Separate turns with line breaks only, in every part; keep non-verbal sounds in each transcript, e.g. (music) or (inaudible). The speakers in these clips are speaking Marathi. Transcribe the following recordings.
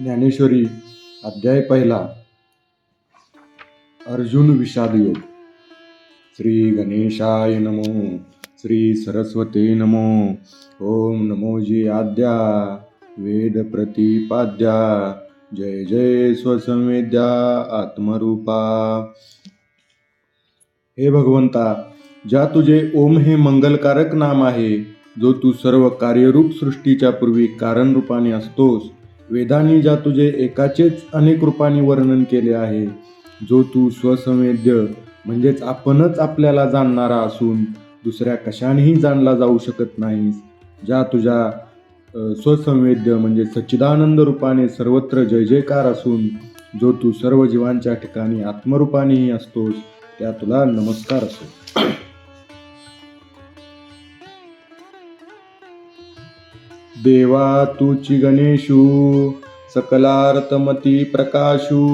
ज्ञानेश्वरी अध्याय पहिला. अर्जुन विषाद योग. श्री गणेशाय नमो श्री सरस्वते नमो ओम नमोजी आद्या वेद प्रतिपाद्या जय जय स्वसंवेद्या आत्मरूपा. हे भगवंता ज्या तुझे ओम हे मंगलकारक नाम आहे जो तू सर्व कार्यरूप सृष्टीच्या पूर्वी कारण रूपाने असतोस वेदांनी ज्या तुझे एकाचेच अनेक रूपाने वर्णन केले आहे जो तू स्वसंवेद्य म्हणजेच आपणच आपल्याला जाणणारा असून दुसऱ्या कशानेही जाणला जाऊ शकत नाहीस ज्या तुझ्या स्वसंवेद्य म्हणजे सच्चिदानंद रूपाने सर्वत्र जय जयकार असून जो तू सर्व जीवांच्या ठिकाणी आत्मरूपानेही असतोस त्या तुला नमस्कार असो देवा तुची गणेशू सकलार्थमती प्रकाशू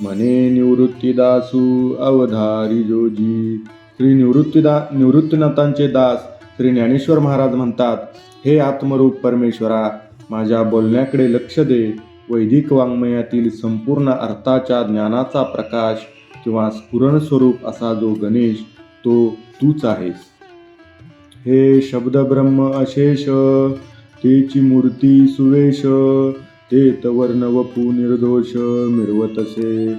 म्हणे निवृत्तीदासू अवधारी जोजी. श्री निवृत्तीदा निवृत्तीनाथांचे दास श्री ज्ञानेश्वर महाराज म्हणतात हे आत्मरूप परमेश्वरा माझ्या बोलण्याकडे लक्ष दे. वैदिक वाङ्मयातील संपूर्ण अर्थाच्या ज्ञानाचा प्रकाश किंवा स्फुरण स्वरूप असा जो गणेश तो तूच आहेस. हे शब्द ब्रह्म अशेष. तेची मूर्ती सुवेश ते वर्ण वपू निर्दोष मिरवतसे.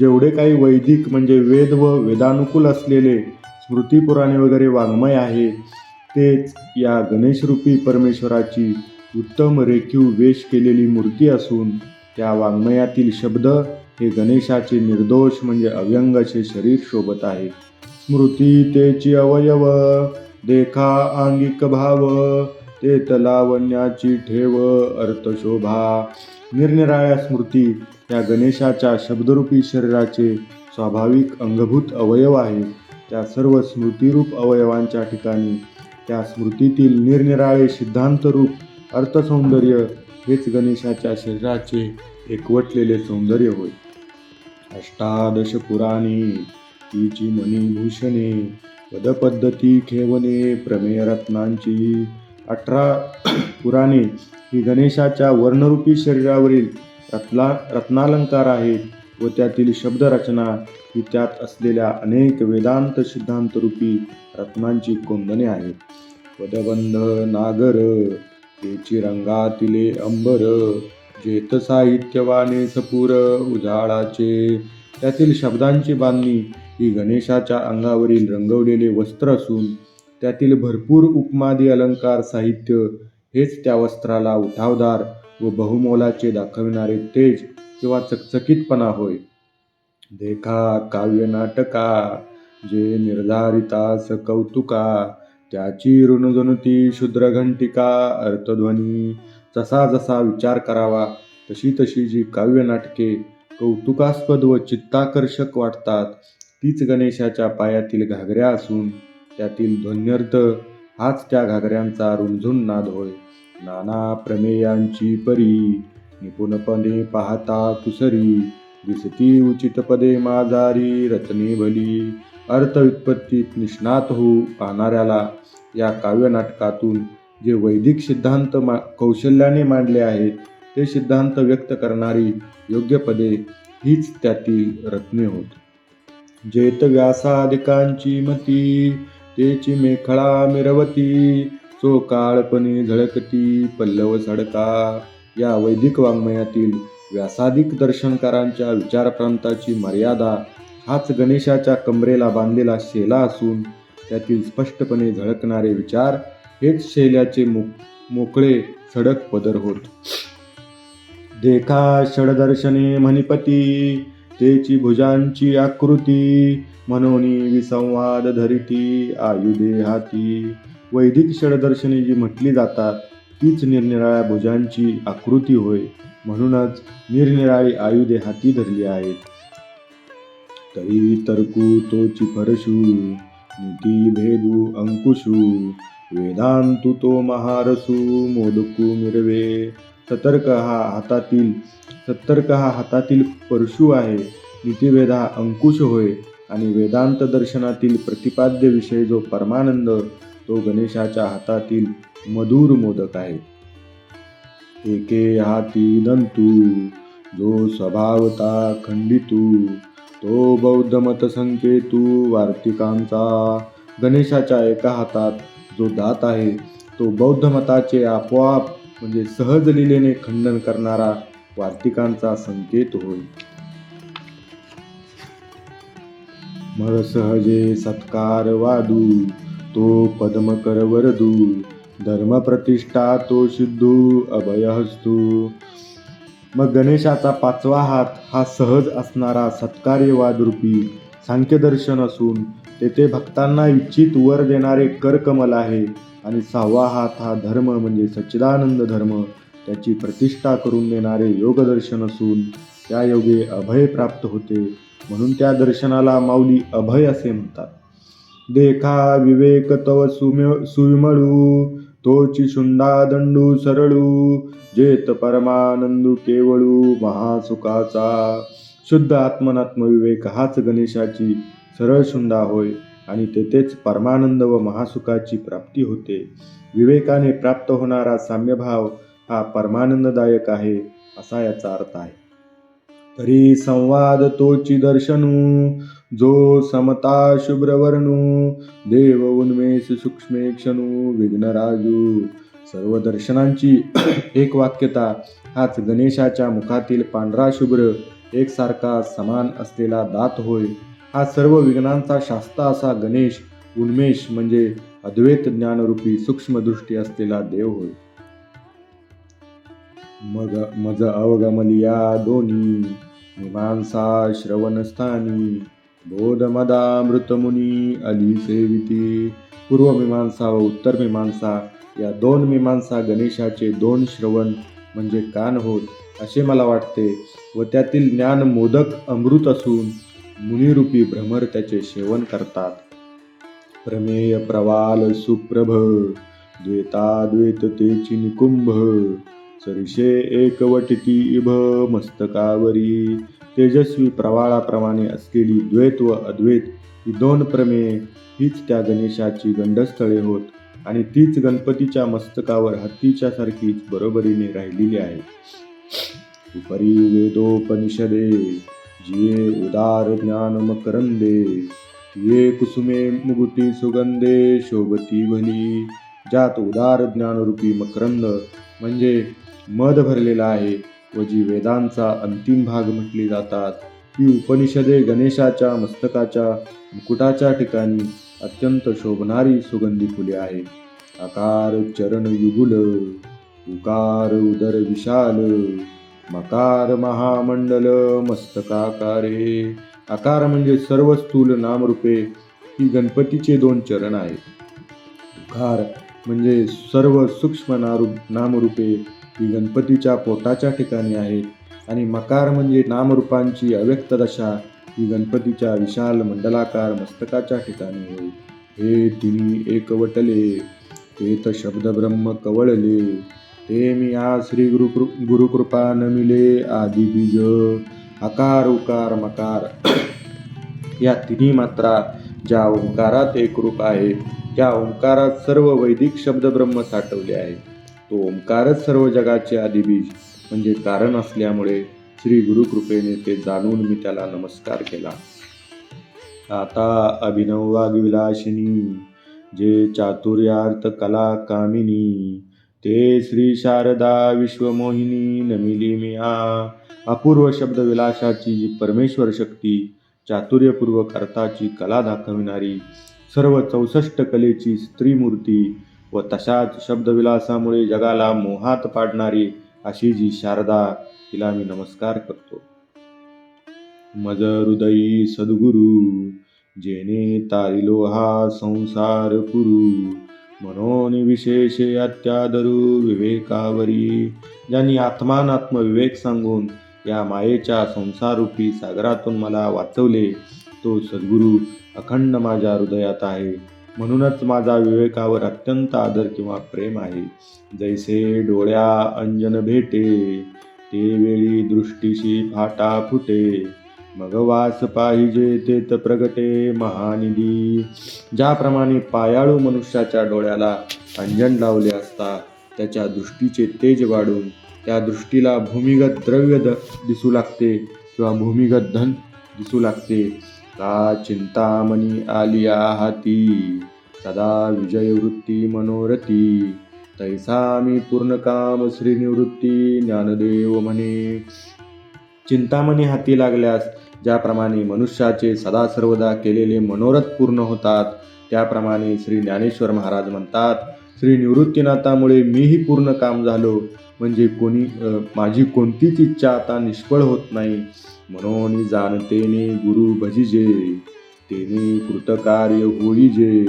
जेवढे काही वैदिक म्हणजे वेद व वेदानुकूल असलेले स्मृतिपुराणे वगैरे वाङ्मय आहे तेच या गणेशरूपी परमेश्वराची उत्तम रेखीव वेश केलेली मूर्ती असून त्या वाङ्मयातील शब्द हे गणेशाचे निर्दोष म्हणजे अव्यंगाचे शरीर शोभत आहे. स्मृती तेची अवयव देखा आंगिक भाव ते तलावण्याची ठेव अर्थशोभा निरनिराळ्या स्मृती या गणेशाच्या शब्दरूपी शरीराचे स्वाभाविक अंगभूत अवयव आहे त्या सर्व स्मृतिरूप अवयवांच्या ठिकाणी त्या स्मृतीतील निरनिराळे सिद्धांतरूप अर्थसौंदर्य हेच गणेशाच्या शरीराचे एकवटलेले सौंदर्य होय. अष्टादश पुराणे तिची मणिभूषणे पदपद्धती खेवणे प्रमेय रत्नांची अठरा पुराणे ही गणेशाच्या वर्णरूपी शरीरावरील रत्ना रत्नालंकार आहेत व त्यातील शब्दरचना ही त्यात असलेल्या अनेक वेदांत सिद्धांतरूपी रत्नांची कोंदणे आहेत. पदबंध नागर तेची रंगातिले अंबर जेत साहित्यवाने सपूर उजाळाचे. त्यातील शब्दांची बांधणी ही गणेशाच्या अंगावरील रंगवलेले वस्त्र असून त्यातील भरपूर उपमादी अलंकार साहित्य हेच त्या वस्त्राला उठावदार व बहुमोलाचे दाखविणारे तेज किंवा चकचकीतपणा होय. देखा काव्य नाटका जे निर्धारितास कौतुका त्याची ऋणजनुती शूद्रघंटिका अर्थध्वनी जसा जसा विचार करावा तशी तशी जी काव्य नाटके कौतुकास्पद व चित्ताकर्षक वाटतात तीच गणेशाच्या पायातील घागऱ्या असून त्यातील ध्वन्यर्थ हाच त्या घागऱ्यांचा रुंझुन नाद होय नाना प्रमेयांची परी निपुणपणे पाहता तुसरी दिसती उचित पदे माझारी रचने भली. अर्थ व्युत्पत्तीत निष्णात होऊ पाहणाऱ्याला या काव्य नाटकातून जे वैदिक सिद्धांत मा कौशल्याने मांडले आहेत ते सिद्धांत व्यक्त करणारी योग्य पदे हीच त्यातील रत्ने होत. जेत व्यासादिकांची मती तेची मेखळा मिरवती चोकाळपणे झळकती पल्लव सडका या वैदिक वाङ्मयातील व्यासादिक दर्शनकारांच्या विचारप्रांताची मर्यादा हाच गणेशाच्या कमरेला बांधलेला शेला असून त्यातील स्पष्टपणे झळकणारे विचार हेच शैल्याचे मो मोकळे सडक पदर होत. देखा षडदर्शने मणिपती तेची भुजांची आकृती मनोनी विसंवाद धरिती आयुधे हाती वैदिक षडदर्शने जी म्हटली जातात तीच निरनिराळ्या भुजांची आकृती होय. म्हणूनच निरनिराळी आयुधे हाती धरली आहेत तरी तरकू तोची फरशू नीती भेदू अंकुशू. वेदांतु तो महारसू मोदकू मिरवे. सतर्क हा हातातील सतर्क हा हातातील परशू आहे. नीतिभेद हा अंकुश होय. आणि वेदांत दर्शनातील प्रतिपाद्य विषय जो परमानंद तो गणेशाच्या हातातील मधुर मोदक आहे एके हाती दंतू जो स्वभावता खंडितू तो बौद्ध मत संकेतू वार्तिकांचा गणेशाच्या एका हातात जो दात आहे तो बौद्ध मताचे आपोआप म्हणजे सहज लिलेने खंडन करणारा वार्तिकांचा संकेत होय. मग सहजे सत्कार वादू तो पद्मकर वरदू धर्म प्रतिष्ठा तो सिद्धू अभय हस्तू मग गणेशाचा पाचवा हात हा सहज असणारा सत्कार्यवाद रूपी सांख्यदर्शन असून तेथे भक्तांना इच्छित वर देणारे करकमल आहे आणि सहावा हात हा धर्म म्हणजे सच्चिदानंद धर्म. त्याची प्रतिष्ठा करून देणारे योगदर्शन असून त्या योगे अभय प्राप्त होते. म्हणून त्या दर्शनाला माऊली अभय असे म्हणतात. देखा विवेक तव सुम्य सुविमळू तोची शुंडा दंडू सरळू जेत परमानंदू केवळू महासुखाचा. शुद्ध आत्मनात्म विवेक हाच गणेशाची सरळ शुंडा होय आणि तेथेच परमानंद व महासुखाची प्राप्ती होते. विवेकाने प्राप्त होणारा साम्यभाव हा परमानंददायक आहे असा याचा अर्थ आहे. तरी संवाद तोची दर्शनू जो समता शुभ्रवर्णू देव उन्मेष सूक्ष्मे क्षणू विघ्नराजू सर्व दर्शनांची (clears throat) एक वाक्यता हाच गणेशाच्या मुखातील पांढरा शुभ्र एकसारखा समान असलेला दात होय. हा सर्व विघ्नांचा शास्ता असा गणेश उन्मेष म्हणजे अद्वैत ज्ञानरूपी सूक्ष्मदृष्टी असलेला देव होय. मग मज अवगमलिया दोन्ही. मीमांसा श्रवणस्थानी बोधमदामृतमुनी अली सेविती पूर्वमीमांसा व उत्तर मीमांसा या दोन मीमांसा गणेशाचे दोन श्रवण म्हणजे कान होत असे मला वाटते. व त्यातील ज्ञान मोदक अमृत असून मुनिरूपी भ्रमर त्याचे सेवन करतात. प्रमेय प्रवाल सुप्रभ द्वेताद्वैत तेची निकुंभ सरिषे एकवटिती इभ मस्तकावरी. तेजस्वी प्रवाळाप्रमाणे असलेली द्वैत व अद्वैत ही दोन प्रमेये हीच त्या गणेशाची गंडस्थळे होत आणि तीच गणपतीच्या मस्तकावर हत्तीच्या सारखीच बरोबरीने राहिलेली आहे. उपरी वेदोपनिषदे जिये उदार ज्ञान मकरंदे ये कुसुमे मुगुटी सुगंधे शोभती भली ज्यात उदार ज्ञानरूपी मकरंद म्हणजे मध भरलेला आहे व जी वेदांचा अंतिम भाग म्हटली जातात ती उपनिषदे गणेशाच्या मस्तकाच्या मुकुटाच्या ठिकाणी अत्यंत शोभणारी सुगंधी फुले आहेत. आकार चरण युगुल उकार उदर विशाल मकार महामंडल मस्तकाकारे. आकार म्हणजे सर्व स्थूल नामरूपे ही गणपतीचे दोन चरण आहेत. उकार म्हणजे सर्व सूक्ष्म नारू नामरूपे ती गणपतीच्या पोटाच्या ठिकाणी आहेत. आणि मकार म्हणजे नामरूपांची अव्यक्त दशा ही गणपतीच्या विशाल मंडलाकार मस्तकाच्या ठिकाणी होय. हे तिन्ही एकवटले ते त शब्द ब्रह्म कवळले ते मी आ श्री गुरु गुरुकृपा नमिले आदि बीज आकार उकार मकार. (clears throat) या तिन्ही मात्रा ज्या ओंकारात एकरूप आहे त्या ओंकारात सर्व वैदिक शब्द ब्रह्म साठवले आहे तो ओंकारच सर्व जगाचे आदिबीज म्हणजे कारण असल्यामुळे श्री गुरुकृपेने ते जाणून मी त्याला नमस्कार केला. आता अभिनव वागविलाशिनी जे चातुर्यार्थ कला कामिनी ते श्री शारदा विश्वमोहिनी नमिली मी अपूर्व शब्दविलासाची जी परमेश्वर शक्ती चातुर्यपूर्वक अर्थाची कला दाखविणारी सर्व चौसष्ट कलेची स्त्रीमूर्ती व तशाच शब्दविलासामुळे जगाला मोहात पाडणारी अशी जी शारदा तिला मी नमस्कार करतो. मज हृदयी सद्गुरु जेने तारिलो हा संसार पुरू म्हणून विशेषे अत्यादरू विवेकावरी. ज्यांनी आत्मानात्म विवेक सांगून या मायेच्या संसारूपी सागरातून मला वाचवले तो सद्गुरू अखंड माझ्या हृदयात आहे. म्हणूनच माझा विवेकावर अत्यंत आदर किंवा प्रेम आहे. जैसे डोळ्या अंजन भेटे ते वेळी दृष्टीशी फाटा फुटे. मग वास पाहिजे तेत प्रगटे महानिधी. ज्याप्रमाणे पायाळू मनुष्याच्या डोळ्याला अंजन लावले असता त्याच्या दृष्टीचे तेज वाढून त्या दृष्टीला भूमिगत द्रव्य द दिसू लागते किंवा भूमिगत धन दिसू लागते. का चिंतामणी आलिया हाती सदा विजयवृत्ती मनोरथी तैसा मी पूर्ण काम श्रीनिवृत्ती ज्ञानदेव म्हणे. चिंतामणी हाती लागल्यास ज्याप्रमाणे मनुष्याचे सदा सर्वदा केलेले मनोरथ पूर्ण होतात त्याप्रमाणे श्री ज्ञानेश्वर महाराज म्हणतात श्री निवृत्तीनाथामुळे मीही पूर्ण काम झालो म्हणजे कोणी माझी कोणतीच इच्छा आता निष्फळ होत नाही. म्हणून जाणतेने गुरु भजिजे तेने कृतकार्य होईजे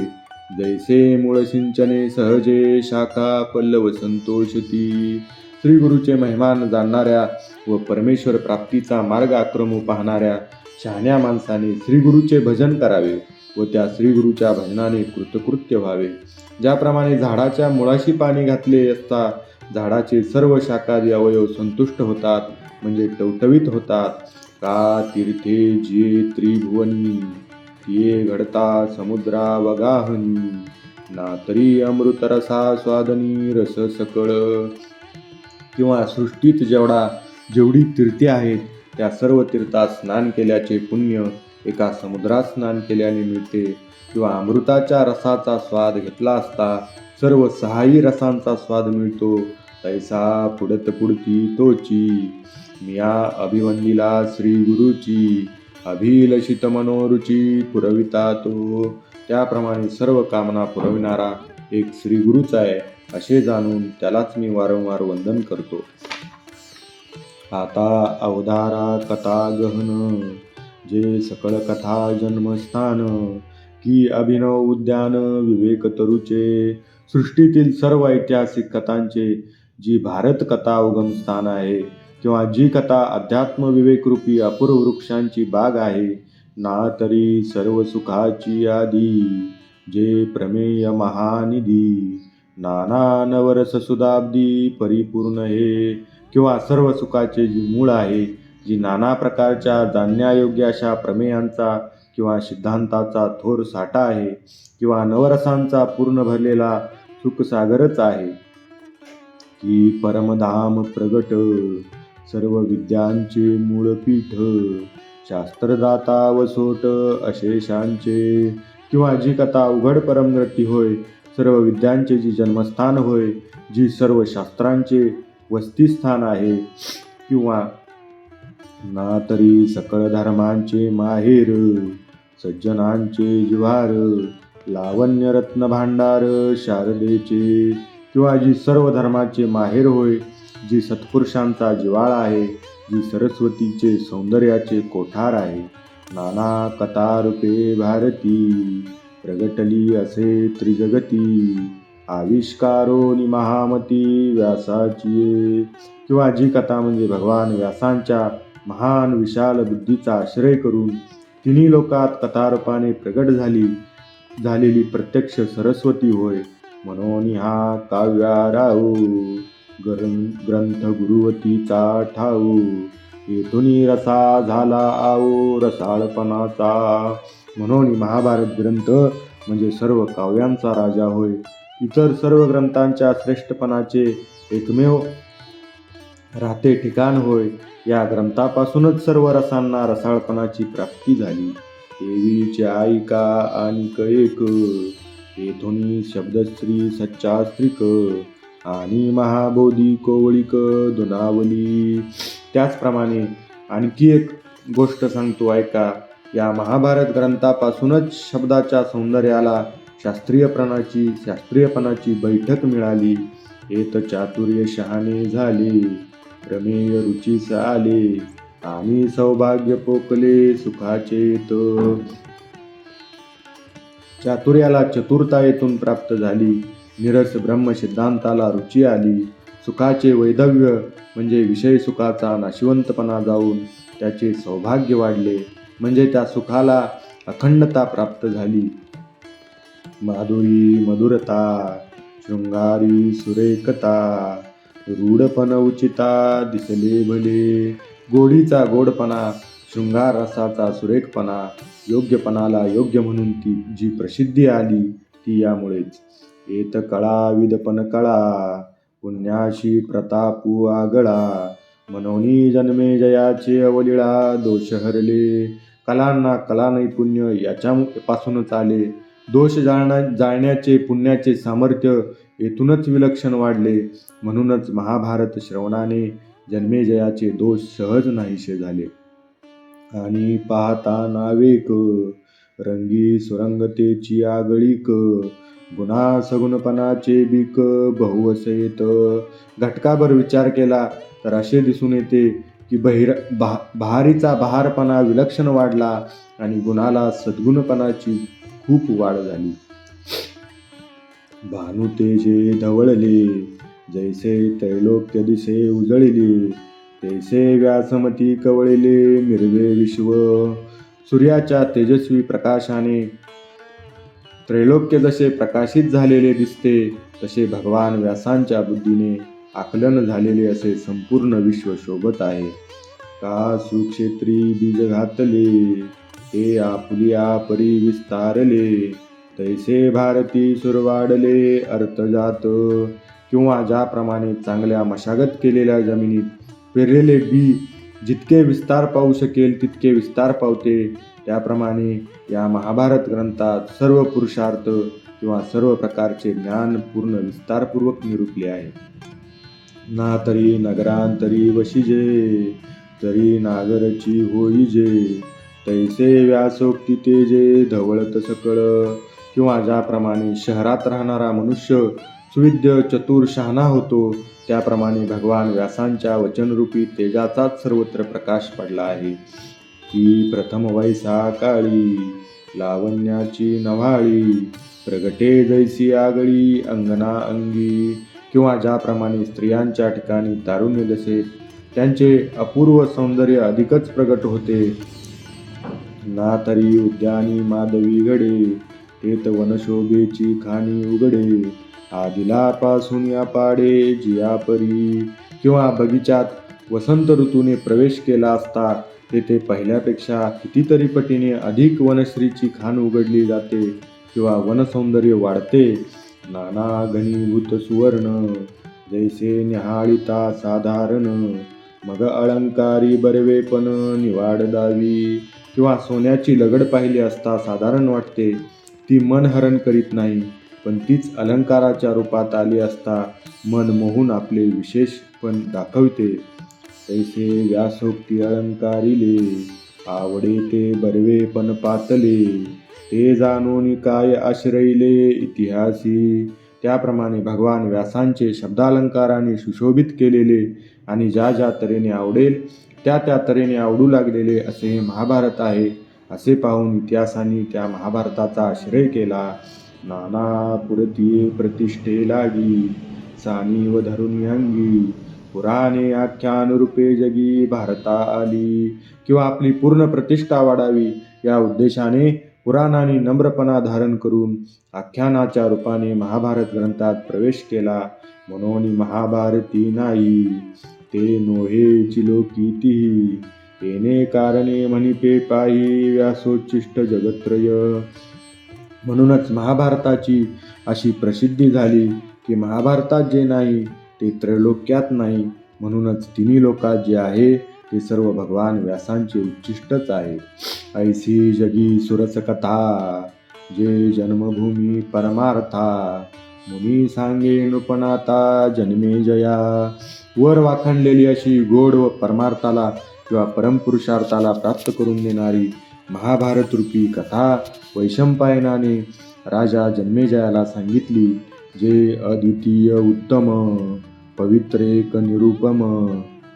जैसे मूळ सिंचने सहजे शाखा पल्लव संतोषती. श्री गुरुचे महिमान जाणणाऱ्या व परमेश्वर प्राप्तीचा मार्ग आक्रमू पाहणाऱ्या शहाण्या माणसाने श्री गुरुचे भजन करावे व त्या श्रीगुरूच्या भजनाने कृतकृत्य व्हावे. ज्याप्रमाणे झाडाच्या मुळाशी पाणी घातले असता झाडाचे सर्व शाकादी अवयव संतुष्ट होतात म्हणजे टवटवीत होतात. का तीर्थे जे त्रिभुवनी ये घडता समुद्रा वगाहनी ना तरी अमृतरसा स्वादनी रस सकळ. किंवा सृष्टीत जेवढा जेवढी तीर्थे आहेत त्या सर्व तीर्थात स्नान केल्याचे पुण्य एका समुद्रात स्नान केल्याने मिळते. किंवा अमृताच्या रसाचा स्वाद घेतला असता सर्व सहाही रसांचा स्वाद मिळतो. तैसा पुढत पुढती तोची. मिया अभिवंदिला श्री गुरुची अभिलषित मनोरुची पुरविता तो. त्याप्रमाणे सर्व कामना पुरविणारा एक श्री गुरुच आहे असे जाणून त्यालाच मी वारंवार वंदन करतो. आता अवधारा कथा गहन. जे सकळ कथा जन्मस्थान. की अभिनव उद्यान विवेक तरुचे. सृष्टीतील सर्व ऐतिहासिक कथांचे जी भारत कथा उगम स्थान आहे किंवा जी कथा अध्यात्म विवेकरूपी अपूर्व वृक्षांची बाग आहे ना तरी सर्व सुखाची आधी जे प्रमेय महानिधी नाना नवरस सुदाब्दी परिपूर्ण हे. किंवा सर्व सुखाचे जी मूळ आहे जी नाना प्रकारच्या जाणण्यायोग्य अशा प्रमेयांचा किंवा सिद्धांताचा थोर साठा आहे किंवा नवरसांचा पूर्ण भरलेला सुखसागरच आहे. की परमधाम प्रगट. सर्व विद्यांचे मूळपीठ. शास्त्रदाता वसोट अशेषांचे किंवा जी कथा उघड परमगट्टी होय सर्व विद्यांचे जी जन्मस्थान होय जी सर्व शास्त्रांचे वस्तीस्थान आहे. किंवा ना तरी सकळ धर्मांचे माहेर सज्जनांचे जिव्हार लावण्य रत्न भांडार शारदेचे. किंवा जी सर्व धर्माचे माहेर होय जी सत्पुरुषांचा जिवाळा आहे जी सरस्वतीचे सौंदर्याचे कोठार आहे. नाना कथारूपे भारती प्रगटली असे त्रिजगती. आविष्कारोनी महामती व्यासाची किंवा जी कथा म्हणजे भगवान व्यासांच्या महान विशाल बुद्धीचा आश्रय करून तिन्ही लोकात कथारूपाने प्रगट झाली झालेली प्रत्यक्ष सरस्वती होय. म्हणून हा काव्याराऊ ग्रं ग्रंथ गुरुवतीचा ठाऊ येथून रसा झाला आओ रसाळपणाचा. म्हणून महाभारत ग्रंथ म्हणजे सर्व काव्यांचा राजा होय. इतर सर्व ग्रंथांच्या श्रेष्ठपणाचे एकमेव राहते ठिकाण होय. या ग्रंथापासूनच सर्व रसांना रसाळपणाची प्राप्ती झाली. देवीचे ऐका आणि एक. येथून शब्दश्री सच्चास्त्रिक. आणि महाबोधी कोवळीक दुनावली त्याचप्रमाणे. आणखी एक गोष्ट सांगतो ऐका. या महाभारत ग्रंथापासूनच शब्दाच्या सौंदर्याला शास्त्रीयपणाची शास्त्रीयपणाची बैठक मिळाली. येत चातुर्य शहाणे झाले प्रमेय रुचीस आले आणि सौभाग्य पोकले सुखाचे चातुर्याला चतुरता येथून प्राप्त झाली. निरस ब्रह्म सिद्धांताला रुची आली. सुखाचे वैधव्य म्हणजे विषय सुखाचा नाशिवंतपणा जाऊन त्याचे सौभाग्य वाढले. म्हणजे त्या सुखाला अखंडता प्राप्त झाली. माधुरी मधुरता शृंगारी सुरेखता रूढपण उचिता दिसले भले गोडीचा गोडपणा शृंगार रसाचा सुरेखपणा योग्यपणाला योग्य म्हणून ती जी प्रसिद्धी आली ती यामुळेच. येत कळा विदपन कळा पुण्याशी प्रतापू आगळा मनोनी जन्मे जयाचे अवलिळा दोष हरले कलांना कला नैपुण्य याच्यापासूनच आले. दोष जाळण्या जाळण्याचे पुण्याचे सामर्थ्य येथूनच विलक्षण वाढले. म्हणूनच महाभारत श्रवणाने जन्मेजयाचे दोष सहज नाहीसे झाले. आणि पाहता नावेक रंगी सुरंगतेची आगळीक गुणा सगुणपणाचे बीक बहुवसयेत घटकाभर विचार केला तर असे दिसून येते की बहिर बहा बहारीचा बहारपणा विलक्षण वाढला आणि गुणाला सद्गुणपणाची खूप वाढ झाली. भानू तेजे धवळले जैसे त्रैलोक्य दिसे उजळले तैसे व्यासमती कवळले मिरवे विश्व. सूर्याच्या तेजस्वी प्रकाशाने त्रैलोक्य जसे प्रकाशित झालेले दिसते तसे भगवान व्यासांच्या बुद्धीने आकलन झालेले असे संपूर्ण विश्व शोभत आहे. का सुक्षेत्री बीज घातले ते आपुलिया परी विस्तारले तैसे भारती सुरवाडले अर्थ जात. किंवा ज्याप्रमाणे चांगल्या मशागत केलेल्या जमिनीत पेरलेले बी जितके विस्तार पाहू शकेल तितके विस्तार पावते. त्याप्रमाणे या महाभारत ग्रंथात सर्व पुरुषार्थ किंवा सर्व प्रकारचे ज्ञान पूर्ण विस्तारपूर्वक निरूपले आहे. ना तरी नगरांतरी वशिजे तरी नागरची होईजे तैसे व्यासोक्ती तेजे धवळत सकळ. किंवा ज्याप्रमाणे शहरात राहणारा मनुष्य सुविद्य चतुर शहाणा होतो त्याप्रमाणे भगवान व्यासांच्या वचनरूपी तेजाचाच सर्वत्र प्रकाश पडला आहे. ही प्रथम वैसा काळी लावण्याची नव्हाळी प्रगटे जैसी आगळी अंगना अंगी किंवा ज्याप्रमाणे स्त्रियांच्या ठिकाणी तारुण्य जसे त्यांचे अपूर्व सौंदर्य अधिकच प्रगट होते. ना तरी उद्यानी माधवी घडे तेत वनशोभेची खाणी उघडे आदिलापासून या पाडे जियापरी किंवा बगीचात वसंत ऋतूने प्रवेश केला असता तेथे पहिल्यापेक्षा कितीतरी पटीने अधिक वनश्रीची खाण उघडली जाते किंवा वनसौंदर्य वाढते. नाना घनीभूत सुवर्ण जैसे निहाळिता साधारण मग अलंकारी बरवेपण निवाड दावी किंवा सोन्याची लगड पाहिली असता साधारण वाटते. ती मन हरण करीत नाही पण तीच अलंकाराच्या रूपात आली असता मन मोहून आपले विशेषपण दाखवते. तैसे व्यासोक्ती अलंकारिले आवडे ते बर्वे पण पातले ते जाणून काय आश्रयले इतिहासी. त्याप्रमाणे भगवान व्यासांचे शब्दालंकाराने सुशोभित केलेले आणि ज्या ज्या तऱ्हेने आवडेल त्या त्या तऱ्हेने आवडू लागलेले असे हे महाभारत आहे. असे पाहून इतिहासाने त्या महाभारताचा आश्रय केला. नाना पुरती प्रतिष्ठे लागी सानी व धरून अंगी पुराणे आख्यानुरूपे जगी भारता आली. किंवा आपली पूर्ण प्रतिष्ठा वाढावी या उद्देशाने पुराणाने नम्रपणा धारण करून आख्यानाच्या रूपाने महाभारत ग्रंथात प्रवेश केला. म्हणून महाभारती नाही. ते नोहे लोकीती तेने कारणे म्हणिपे पायी व्यासोच्चिष्ट जगत्रय. म्हणूनच महाभारताची अशी प्रसिद्धी झाली की महाभारतात जे नाही ते त्रैलोक्यात नाही. म्हणूनच तिन्ही लोकात जे आहे ते सर्व भगवान व्यासांचे उच्चिष्टच आहे. ऐसी जगी सुरस कथा जे जन्मभूमी परमार्था मुनी सांगे नृपणाता जन्मे जया. वर वाखणलेली अशी गोड व परमार्थाला किंवा परमपुरुषार्थाला प्राप्त करून देणारी महाभारत रूपी कथा वैशंपायनाने राजा जन्मेजयाला सांगितली जे अद्वितीय उत्तम पवित्रेक निरुपम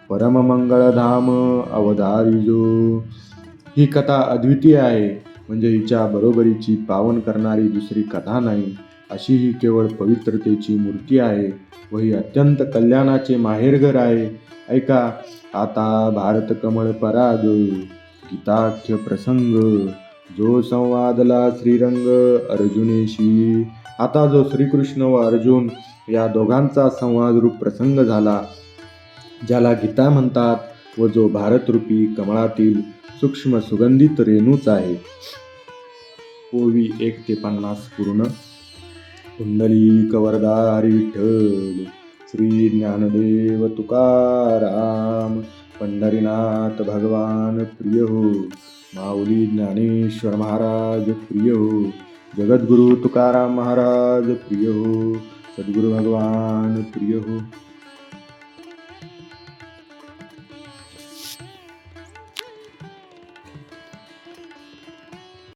परममंगळधाम अवधारिजो। ही कथा अद्वितीय आहे म्हणजे हिच्या बरोबरीची पावन करणारी दुसरी कथा नाही अशी ही केवळ पवित्रतेची मूर्ती आहे व ही अत्यंत कल्याणाचे माहेरघर आहे. ऐका आता भारत कमळ पराग गीताख्य प्रसंग जो संवादला श्रीरंग अर्जुनेशी आता जो श्रीकृष्ण व अर्जुन या दोघांचा संवादरूप प्रसंग झाला ज्याला गीता म्हणतात व जो भारतरूपी कमळातील सूक्ष्म सुगंधित रेणूच आहे. ओवी एक ते पन्नास पूर्ण. कुंडली कवरदा विठ्ठल श्री ज्ञानदेव तुकाराम पंढरीनाथ भगवान प्रिय हो माऊली ज्ञानेश्वर महाराज प्रिय हो जगद्गुरु तुकाराम महाराज प्रिय हो सद्गुरु भगवान प्रिय हो